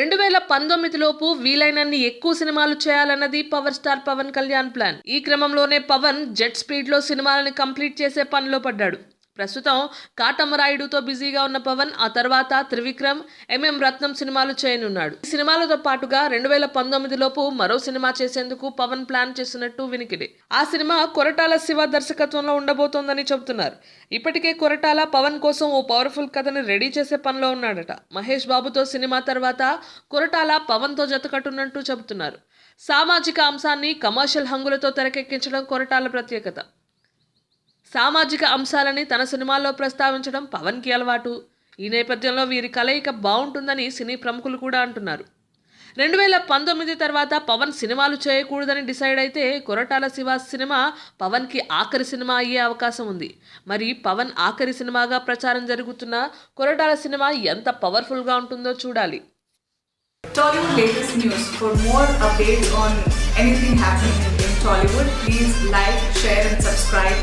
రెండు వేల పంతొమ్మిదిలోపు వీలైనన్ని ఎక్కువ సినిమాలు చేయాలన్నది power star Pawan Kalyan plan. ఈ క్రమంలోనే పవన్ జెట్ స్పీడ్లో కంప్లీట్ చేసే పనిలో పడ్డాడు. ప్రస్తుతం కాటమరాయుడుతో బిజీగా ఉన్న పవన్ ఆ తర్వాత త్రివిక్రమ్ ఎంఎం రత్నం సినిమాలు చేయనున్నాడు. ఈ సినిమాలతో పాటుగా రెండు వేల పంతొమ్మిది లోపు మరో సినిమా చేసేందుకు పవన్ ప్లాన్ చేసినట్టు వినికిడి. ఆ సినిమా కొరటాల శివ దర్శకత్వంలో ఉండబోతోందని చెబుతున్నారు. ఇప్పటికే కొరటాల పవన్ కోసం ఓ పవర్ఫుల్ కథని రెడీ చేసే పనిలో ఉన్నాడట. మహేష్ బాబుతో సినిమా తర్వాత కొరటాల పవన్తో జతకట్టున్నట్టు చెబుతున్నారు. సామాజిక అంశాన్ని కమర్షియల్ హంగులతో తెరకెక్కించడం కొరటాల ప్రత్యేకత. సామాజిక అంశాలని తన సినిమాల్లో ప్రస్తావించడం పవన్కి అలవాటు. ఈ నేపథ్యంలో వీరి కలయిక బాగుంటుందని సినీ ప్రముఖులు కూడా అంటున్నారు. రెండు వేల పంతొమ్మిది తర్వాత పవన్ సినిమాలు చేయకూడదని డిసైడ్ అయితే కొరటాల శివ సినిమా పవన్కి ఆఖరి సినిమా అయ్యే అవకాశం ఉంది. మరి పవన్ ఆఖరి సినిమాగా ప్రచారం జరుగుతున్న కొరటాల సినిమా ఎంత పవర్ఫుల్గా ఉంటుందో చూడాలి. Tollywood latest news. For more updates on anything happening in Tollywood, please like, share, and subscribe.